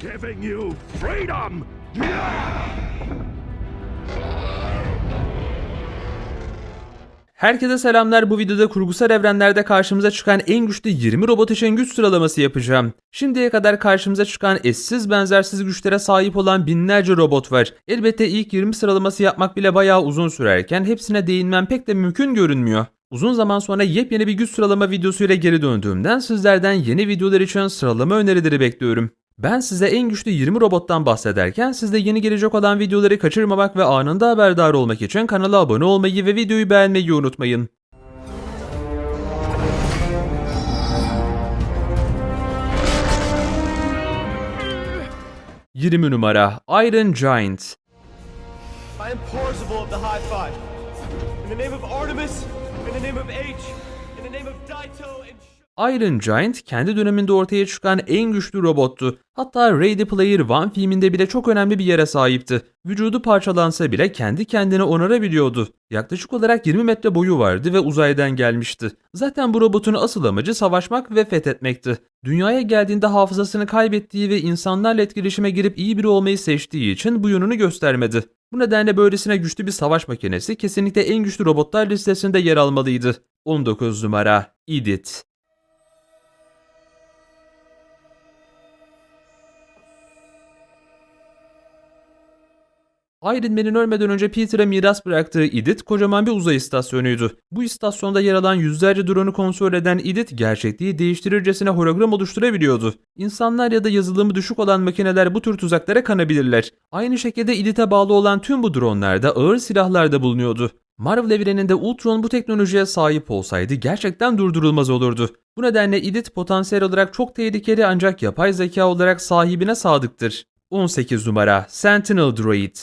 giving you freedom! Herkese selamlar. Bu videoda kurgusal evrenlerde karşımıza çıkan en güçlü 20 robot için güç sıralaması yapacağım. Şimdiye kadar karşımıza çıkan eşsiz benzersiz güçlere sahip olan binlerce robot var. Elbette ilk 20 sıralaması yapmak bile bayağı uzun sürerken hepsine değinmem pek de mümkün görünmüyor. Uzun zaman sonra yepyeni bir güç sıralama videosuyla geri döndüğümden sizlerden yeni videolar için sıralama önerileri bekliyorum. Ben size en güçlü 20 robottan bahsederken siz de yeni gelecek olan videoları kaçırmamak ve anında haberdar olmak için kanala abone olmayı ve videoyu beğenmeyi unutmayın. ...20 numara Iron Giant I am Parzival of the High Five. In the name of Artemis, in the name of H, Iron Giant kendi döneminde ortaya çıkan en güçlü robottu. Hatta Ready Player One filminde bile çok önemli bir yere sahipti. Vücudu parçalansa bile kendi kendine onarabiliyordu. Yaklaşık olarak 20 metre boyu vardı ve uzaydan gelmişti. Zaten bu robotun asıl amacı savaşmak ve fethetmekti. Dünyaya geldiğinde hafızasını kaybettiği ve insanlarla etkileşime girip iyi biri olmayı seçtiği için bu yönünü göstermedi. Bu nedenle böylesine güçlü bir savaş makinesi kesinlikle en güçlü robotlar listesinde yer almalıydı. 19 numara Edith Iron Man'in ölmeden önce Peter'a miras bıraktığı Edith kocaman bir uzay istasyonuydu. Bu istasyonda yer alan yüzlerce drone'u kontrol eden Edith gerçekliği değiştirircesine hologram oluşturabiliyordu. İnsanlar ya da yazılımı düşük olan makineler bu tür tuzaklara kanabilirler. Aynı şekilde Edith'e bağlı olan tüm bu dronlarda ağır silahlar da bulunuyordu. Marvel evreninde Ultron bu teknolojiye sahip olsaydı gerçekten durdurulmaz olurdu. Bu nedenle Edith potansiyel olarak çok tehlikeli ancak yapay zeka olarak sahibine sadıktır. 18 numara Sentinel Droid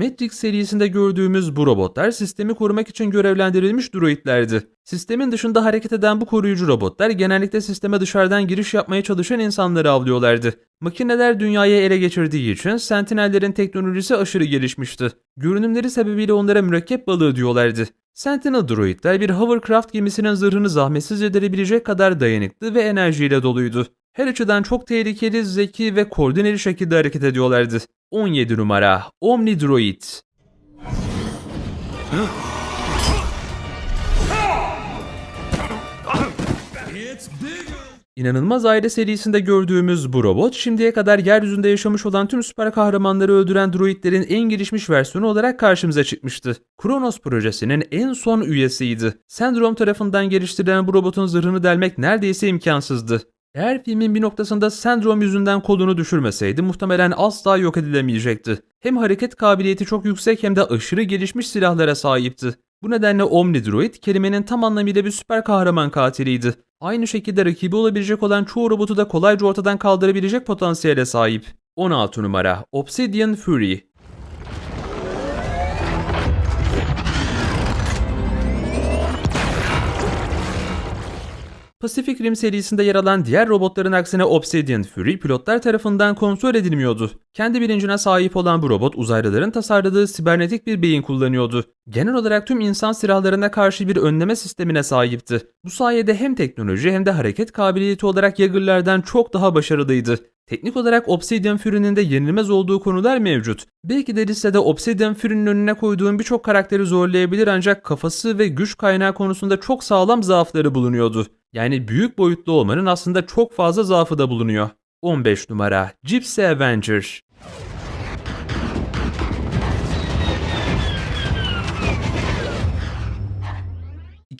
Matrix serisinde gördüğümüz bu robotlar sistemi korumak için görevlendirilmiş droidlerdi. Sistemin dışında hareket eden bu koruyucu robotlar genellikle sisteme dışarıdan giriş yapmaya çalışan insanları avlıyorlardı. Makineler dünyayı ele geçirdiği için Sentinellerin teknolojisi aşırı gelişmişti. Görünümleri sebebiyle onlara mürekkep balığı diyorlardı. Sentinel droidler bir hovercraft gemisinin zırhını zahmetsiz edilebilecek kadar dayanıklı ve enerjiyle doluydu. Her açıdan çok tehlikeli, zeki ve koordineli şekilde hareket ediyorlardı. 17 numara Omni Droid İnanılmaz Aile serisinde gördüğümüz bu robot şimdiye kadar yeryüzünde yaşamış olan tüm süper kahramanları öldüren droidlerin en gelişmiş versiyonu olarak karşımıza çıkmıştı. Kronos projesinin en son üyesiydi. Sendrom tarafından geliştirilen bu robotun zırhını delmek neredeyse imkansızdı. Eğer filmin bir noktasında sendrom yüzünden kolunu düşürmeseydi muhtemelen asla yok edilemeyecekti. Hem hareket kabiliyeti çok yüksek hem de aşırı gelişmiş silahlara sahipti. Bu nedenle Omni Droid kelimenin tam anlamıyla bir süper kahraman katiliydi. Aynı şekilde rakibi olabilecek olan çoğu robotu da kolayca ortadan kaldırabilecek potansiyele sahip. 16 numara Obsidian Fury Pacific Rim serisinde yer alan diğer robotların aksine Obsidian Fury pilotlar tarafından kontrol edilmiyordu. Kendi bilincine sahip olan bu robot uzaylıların tasarladığı sibernetik bir beyin kullanıyordu. Genel olarak tüm insan silahlarına karşı bir önleme sistemine sahipti. Bu sayede hem teknoloji hem de hareket kabiliyeti olarak Jaeger'lardan çok daha başarılıydı. Teknik olarak Obsidian Fury'nin de yenilmez olduğu konular mevcut. Belki de listede Obsidian Fury'nin önüne koyduğum birçok karakteri zorlayabilir ancak kafası ve güç kaynağı konusunda çok sağlam zaafları bulunuyordu. Yani büyük boyutlu olmanın aslında çok fazla zaafı da bulunuyor. 15 numara Gypsy Avenger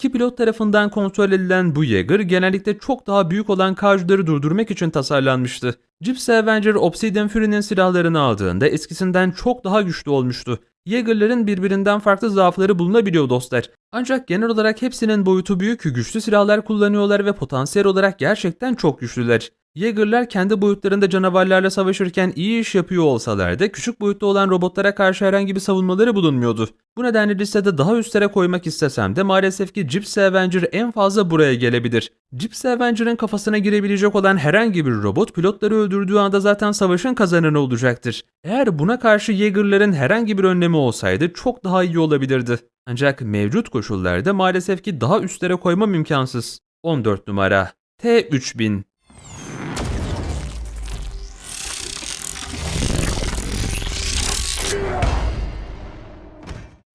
İki pilot tarafından kontrol edilen bu Jaeger genellikle çok daha büyük olan Kaju'ları durdurmak için tasarlanmıştı. Gypsy Avenger Obsidian Fury'nin silahlarını aldığında eskisinden çok daha güçlü olmuştu. Jaeger'ların birbirinden farklı zaafları bulunabiliyor dostlar. Ancak genel olarak hepsinin boyutu büyük, güçlü silahlar kullanıyorlar ve potansiyel olarak gerçekten çok güçlüler. Yeager'lar kendi boyutlarında canavarlarla savaşırken iyi iş yapıyor olsalar da küçük boyutta olan robotlara karşı herhangi bir savunmaları bulunmuyordu. Bu nedenle listede daha üstlere koymak istesem de maalesef ki Gypsy Avenger en fazla buraya gelebilir. Gypsy Avenger'ın kafasına girebilecek olan herhangi bir robot pilotları öldürdüğü anda zaten savaşın kazananı olacaktır. Eğer buna karşı Yeager'ların herhangi bir önlemi olsaydı çok daha iyi olabilirdi. Ancak mevcut koşullarda maalesef ki daha üstlere koymam imkansız. 14 numara T3000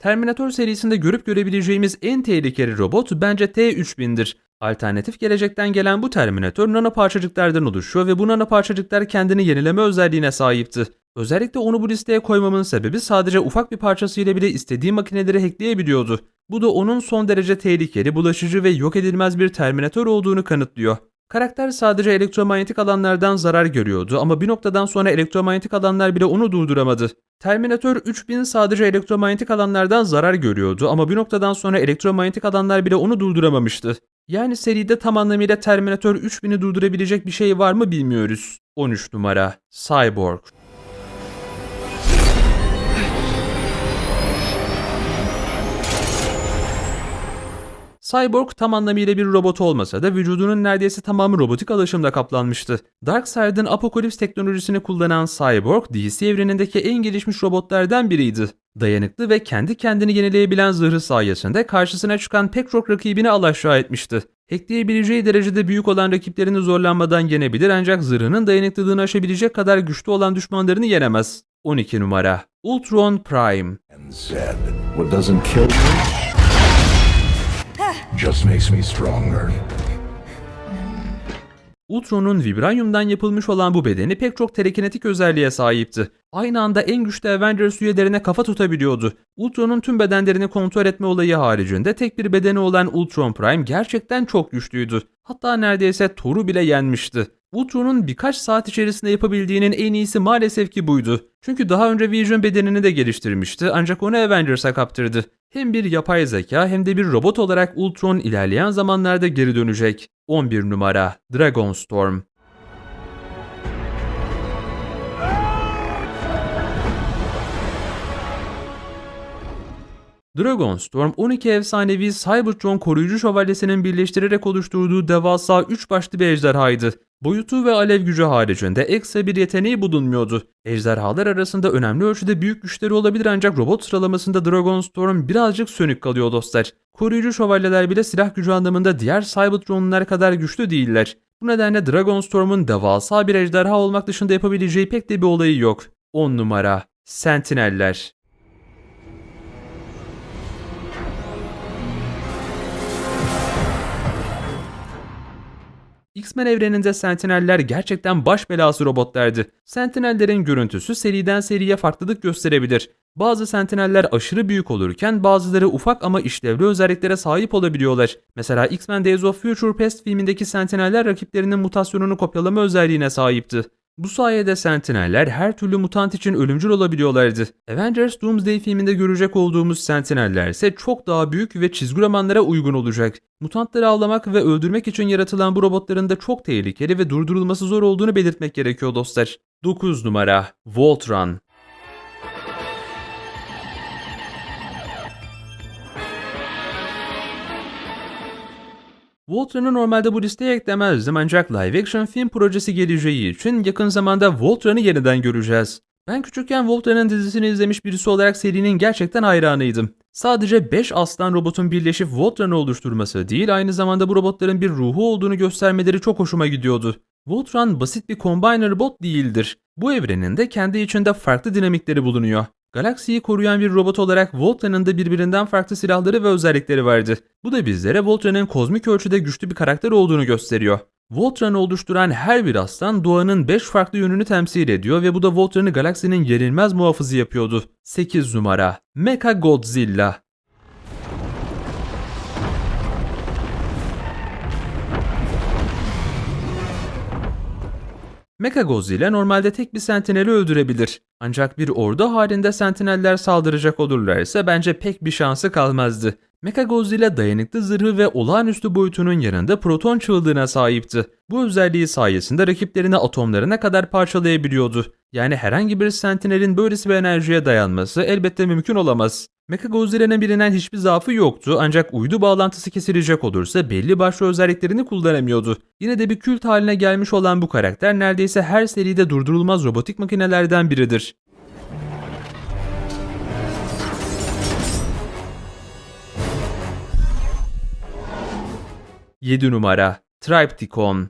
Terminator serisinde görüp görebileceğimiz en tehlikeli robot bence T-3000'dir. Alternatif gelecekten gelen bu Terminator nano parçacıklardan oluşuyor ve bu nano parçacıklar kendini yenileme özelliğine sahipti. Özellikle onu bu listeye koymamın sebebi sadece ufak bir parçasıyla bile istediği makineleri hackleyebiliyordu. Bu da onun son derece tehlikeli, bulaşıcı ve yok edilmez bir Terminator olduğunu kanıtlıyor. Karakter sadece elektromanyetik alanlardan zarar görüyordu ama bir noktadan sonra elektromanyetik alanlar bile onu durduramadı. Terminator 3000 sadece elektromanyetik alanlardan zarar görüyordu ama bir noktadan sonra elektromanyetik alanlar bile onu durduramamıştı. Yani seride tam anlamıyla Terminator 3000'i durdurabilecek bir şey var mı bilmiyoruz. 13 numara Cyborg Cyborg tam anlamıyla bir robot olmasa da vücudunun neredeyse tamamı robotik alışımla kaplanmıştı. Darkseid'in Apokalips teknolojisini kullanan Cyborg, DC evrenindeki en gelişmiş robotlardan biriydi. Dayanıklı ve kendi kendini yenileyebilen zırhı sayesinde karşısına çıkan pek çok rakibini alaşağı etmişti. Hackleyebileceği derecede büyük olan rakiplerini zorlanmadan yenebilir ancak zırhının dayanıklılığını aşabilecek kadar güçlü olan düşmanlarını yenemez. 12 numara Ultron Prime just makes me stronger. Ultron'un vibranyumdan yapılmış olan bu bedeni pek çok telekinetik özelliğe sahipti. Aynı anda en güçlü Avengers üyelerine kafa tutabiliyordu. Ultron'un tüm bedenlerini kontrol etme olayı haricinde tek bir bedeni olan Ultron Prime gerçekten çok güçlüydü. Hatta neredeyse Thor'u bile yenmişti. Ultron'un birkaç saat içerisinde yapabildiğinin en iyisi maalesef ki buydu. Çünkü daha önce Vision bedenini de geliştirmişti ancak onu Avengers'a kaptırdı. Hem bir yapay zeka hem de bir robot olarak Ultron ilerleyen zamanlarda geri dönecek. 11 numara Dragonstorm Dragonstorm 12 efsanevi Cybertron koruyucu şövalyesinin birleştirerek oluşturduğu devasa 3 başlı bir ejderhaydı. Boyutu ve alev gücü haricinde ekstra bir yeteneği bulunmuyordu. Ejderhalar arasında önemli ölçüde büyük güçleri olabilir ancak robot sıralamasında Dragonstorm birazcık sönük kalıyor dostlar. Koruyucu şövalyeler bile silah gücü anlamında diğer Cybertron'lar kadar güçlü değiller. Bu nedenle Dragonstorm'un devasa bir ejderha olmak dışında yapabileceği pek de bir olayı yok. 10 numara Sentineller X-Men evreninde Sentineller gerçekten baş belası robotlardı. Sentinellerin görüntüsü seriden seriye farklılık gösterebilir. Bazı Sentineller aşırı büyük olurken bazıları ufak ama işlevli özelliklere sahip olabiliyorlar. Mesela X-Men Days of Future Past filmindeki Sentineller rakiplerinin mutasyonunu kopyalama özelliğine sahipti. Bu sayede Sentineller her türlü mutant için ölümcül olabiliyorlardı. Avengers Doomsday filminde görecek olduğumuz Sentineller ise çok daha büyük ve çizgi romanlara uygun olacak. Mutantları avlamak ve öldürmek için yaratılan bu robotların da çok tehlikeli ve durdurulması zor olduğunu belirtmek gerekiyor dostlar. 9 numara Voltron Voltron'u normalde bu listeye eklemezdim ancak live action film projesi geleceği için yakın zamanda Voltron'u yeniden göreceğiz. Ben küçükken Voltron'un dizisini izlemiş birisi olarak serinin gerçekten hayranıydım. Sadece 5 aslan robotun birleşip Voltron'u oluşturması değil aynı zamanda bu robotların bir ruhu olduğunu göstermeleri çok hoşuma gidiyordu. Voltron basit bir combiner bot değildir. Bu evrenin de kendi içinde farklı dinamikleri bulunuyor. Galaksiyi koruyan bir robot olarak Voltron'un da birbirinden farklı silahları ve özellikleri vardı. Bu da bizlere Voltron'un kozmik ölçüde güçlü bir karakter olduğunu gösteriyor. Voltron'u oluşturan her bir aslan doğanın 5 farklı yönünü temsil ediyor ve bu da Voltron'u galaksinin yenilmez muhafızı yapıyordu. 8 numara Mecha Godzilla Mechagodzilla normalde tek bir sentineli öldürebilir. Ancak bir ordu halinde sentineller saldıracak olurlarsa bence pek bir şansı kalmazdı. Mechagodzilla dayanıklı zırhı ve olağanüstü boyutunun yanında proton çığlığına sahipti. Bu özelliği sayesinde rakiplerini atomlarına kadar parçalayabiliyordu. Yani herhangi bir sentinelin böylesi bir enerjiye dayanması elbette mümkün olamaz. Mechagodzilla'nın bilinen hiçbir zaafı yoktu ancak uydu bağlantısı kesilecek olursa belli başlı özelliklerini kullanamıyordu. Yine de bir kült haline gelmiş olan bu karakter neredeyse her seride durdurulmaz robotik makinelerden biridir. Yedi numara Triptychon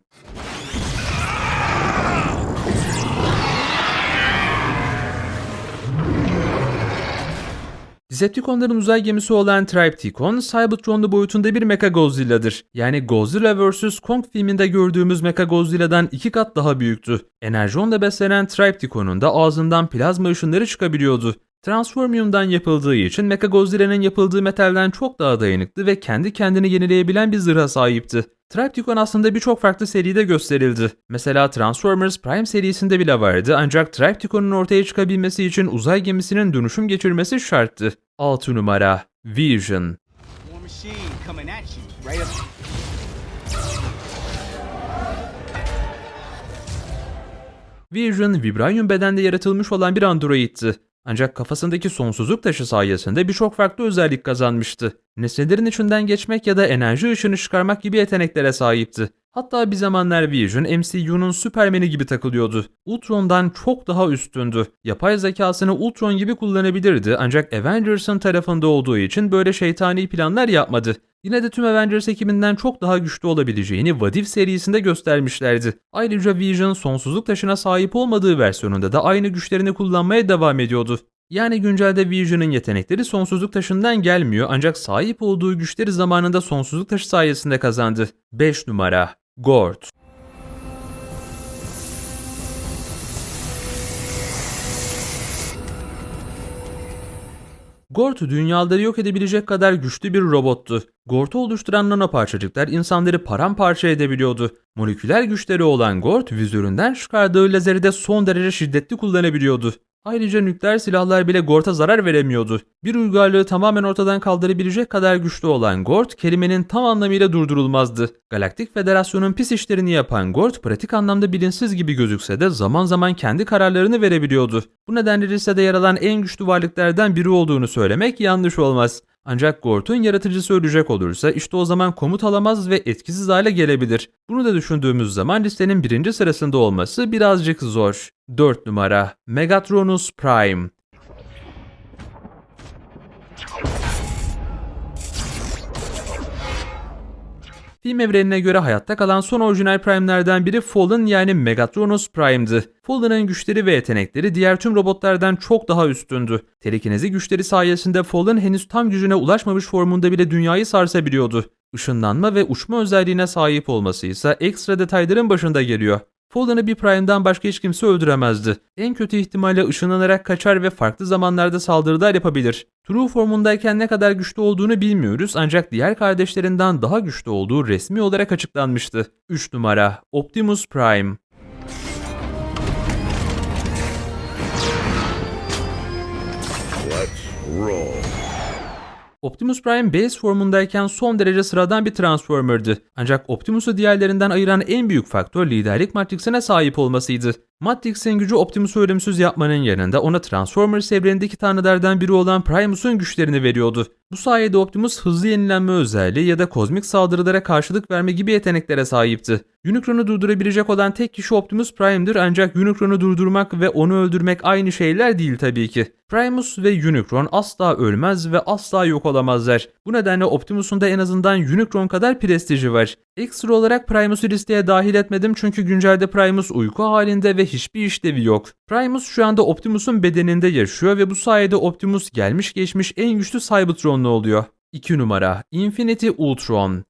Decepticonların uzay gemisi olan Triptychon, Cybertron'lu boyutunda bir Mechagodzilla'dır. Yani Godzilla vs. Kong filminde gördüğümüz Mechagodzilla'dan iki kat daha büyüktü. Enerjonla beslenen Triptychon'un da ağzından plazma ışınları çıkabiliyordu. Transformium'dan yapıldığı için Mechagodzilla'nın yapıldığı metalden çok daha dayanıklı ve kendi kendini yenileyebilen bir zırha sahipti. Triptychon aslında birçok farklı seride gösterildi. Mesela Transformers Prime serisinde bile vardı ancak Triptychon'un ortaya çıkabilmesi için uzay gemisinin dönüşüm geçirmesi şarttı. 6 numara Vision. Vision, vibranyum bedende yaratılmış olan bir androidti. Ancak kafasındaki sonsuzluk taşı sayesinde birçok farklı özellik kazanmıştı. Nesnelerin içinden geçmek ya da enerji ışını çıkarmak gibi yeteneklere sahipti. Hatta bir zamanlar Vision MCU'nun Superman'i gibi takılıyordu. Ultron'dan çok daha üstündü. Yapay zekasını Ultron gibi kullanabilirdi ancak Avengers'ın tarafında olduğu için böyle şeytani planlar yapmadı. Yine de tüm Avengers ekibinden çok daha güçlü olabileceğini What serisinde göstermişlerdi. Ayrıca Vision sonsuzluk taşına sahip olmadığı versiyonunda da aynı güçlerini kullanmaya devam ediyordu. Yani güncelde Vision'ın yetenekleri sonsuzluk taşından gelmiyor ancak sahip olduğu güçleri zamanında sonsuzluk taşı sayesinde kazandı. 5 numara Gort Gort dünyaları yok edebilecek kadar güçlü bir robottu. Gort'u oluşturan nanoparçacıklar insanları paramparça edebiliyordu. Moleküler güçleri olan Gort vizöründen çıkardığı lazeri de son derece şiddetli kullanabiliyordu. Ayrıca nükleer silahlar bile Gort'a zarar veremiyordu. Bir uygarlığı tamamen ortadan kaldırabilecek kadar güçlü olan Gort, kelimenin tam anlamıyla durdurulmazdı. Galaktik Federasyon'un pis işlerini yapan Gort, pratik anlamda bilinçsiz gibi gözükse de zaman zaman kendi kararlarını verebiliyordu. Bu nedenle listede yer alan en güçlü varlıklardan biri olduğunu söylemek yanlış olmaz. Ancak Gort'un yaratıcısı ölecek olursa işte o zaman komut alamaz ve etkisiz hale gelebilir. Bunu da düşündüğümüz zaman listenin birinci sırasında olması birazcık zor. 4 numara Megatronus Prime Film evrenine göre hayatta kalan son orijinal Prime'lerden biri Fallen yani Megatronus Prime'dı. Fallen'ın güçleri ve yetenekleri diğer tüm robotlardan çok daha üstündü. Telekinezi güçleri sayesinde Fallen henüz tam gücüne ulaşmamış formunda bile dünyayı sarsabiliyordu. Işınlanma ve uçma özelliğine sahip olması ise ekstra detayların başında geliyor. Fallen'ı bir Prime'dan başka hiç kimse öldüremezdi. En kötü ihtimalle ışınlanarak kaçar ve farklı zamanlarda saldırılar yapabilir. True formundayken ne kadar güçlü olduğunu bilmiyoruz ancak diğer kardeşlerinden daha güçlü olduğu resmi olarak açıklanmıştı. 3 numara Optimus Prime Let's roll. Optimus Prime base formundayken son derece sıradan bir Transformer'dı. Ancak Optimus'u diğerlerinden ayıran en büyük faktör liderlik Matrix'ine sahip olmasıydı. Matrix'in gücü Optimus'u ölümsüz yapmanın yanında ona Transformers evrenindeki tanrılardan biri olan Primus'un güçlerini veriyordu. Bu sayede Optimus hızlı yenilenme özelliği ya da kozmik saldırılara karşılık verme gibi yeteneklere sahipti. Unicron'u durdurabilecek olan tek kişi Optimus Prime'dir ancak Unicron'u durdurmak ve onu öldürmek aynı şeyler değil tabii ki. Primus ve Unicron asla ölmez ve asla yok olamazlar. Bu nedenle Optimus'un da en azından Unicron kadar prestiji var. Ekstra olarak Primus'u listeye dahil etmedim çünkü güncelde Primus uyku halinde ve hiçbir işlevi yok. Primus şu anda Optimus'un bedeninde yaşıyor ve bu sayede Optimus gelmiş geçmiş en güçlü Cybertron'lu oluyor. 2 numara Infinity Ultron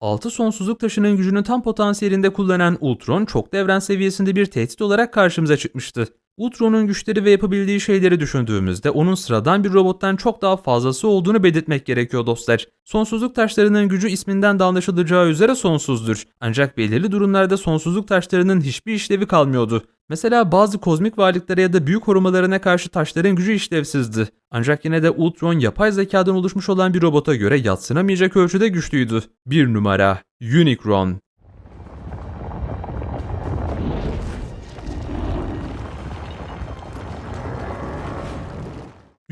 Altı sonsuzluk taşının gücünü tam potansiyelinde kullanan Ultron çok da evren seviyesinde bir tehdit olarak karşımıza çıkmıştı. Ultron'un güçleri ve yapabildiği şeyleri düşündüğümüzde onun sıradan bir robottan çok daha fazlası olduğunu belirtmek gerekiyor dostlar. Sonsuzluk taşlarının gücü isminden de anlaşılacağı üzere sonsuzdur. Ancak belirli durumlarda sonsuzluk taşlarının hiçbir işlevi kalmıyordu. Mesela bazı kozmik varlıklara ya da büyük korumalarına karşı taşların gücü işlevsizdi. Ancak yine de Ultron yapay zekadan oluşmuş olan bir robota göre yatsınamayacak ölçüde güçlüydü. Bir numara Unicron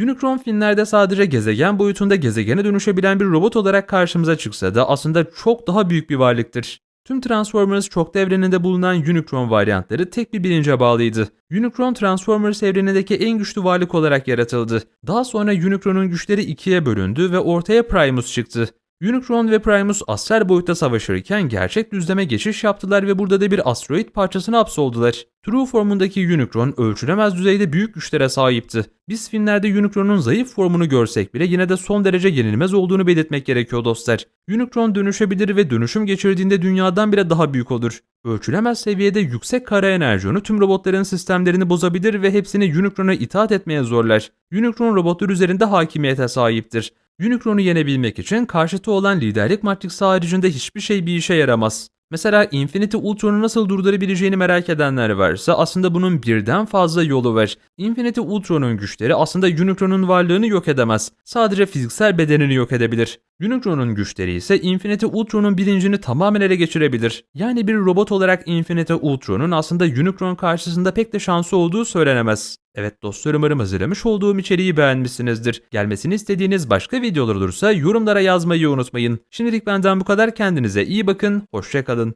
Unicron filmlerde sadece gezegen boyutunda gezegene dönüşebilen bir robot olarak karşımıza çıksa da aslında çok daha büyük bir varlıktır. Tüm Transformers çoklu evreninde bulunan Unicron varyantları tek bir bilince bağlıydı. Unicron Transformers evrenindeki en güçlü varlık olarak yaratıldı. Daha sonra Unicron'un güçleri ikiye bölündü ve ortaya Primus çıktı. Unicron ve Primus astral boyutta savaşırken gerçek düzleme geçiş yaptılar ve burada da bir asteroid parçasına hapsoldular. True formundaki Unicron ölçülemez düzeyde büyük güçlere sahipti. Biz filmlerde Unicron'un zayıf formunu görsek bile yine de son derece yenilmez olduğunu belirtmek gerekiyor dostlar. Unicron dönüşebilir ve dönüşüm geçirdiğinde dünyadan bile daha büyük olur. Ölçülemez seviyede yüksek kara enerjonu tüm robotların sistemlerini bozabilir ve hepsini Unicron'a itaat etmeye zorlar. Unicron robotlar üzerinde hakimiyete sahiptir. Unicron'u yenebilmek için karşıtı olan liderlik matriksi haricinde hiçbir şey bir işe yaramaz. Mesela Infinity Ultron'u nasıl durdurabileceğini merak edenler varsa aslında bunun birden fazla yolu var. Infinity Ultron'un güçleri aslında Unicron'un varlığını yok edemez. Sadece fiziksel bedenini yok edebilir. Unicron'un güçleri ise Infinity Ultron'un bilincini tamamen ele geçirebilir. Yani bir robot olarak Infinity Ultron'un aslında Unicron karşısında pek de şansı olduğu söylenemez. Evet dostlarım umarım hazırlamış olduğum içeriği beğenmişsinizdir. Gelmesini istediğiniz başka videolar olursa yorumlara yazmayı unutmayın. Şimdilik benden bu kadar kendinize iyi bakın, hoşçakalın.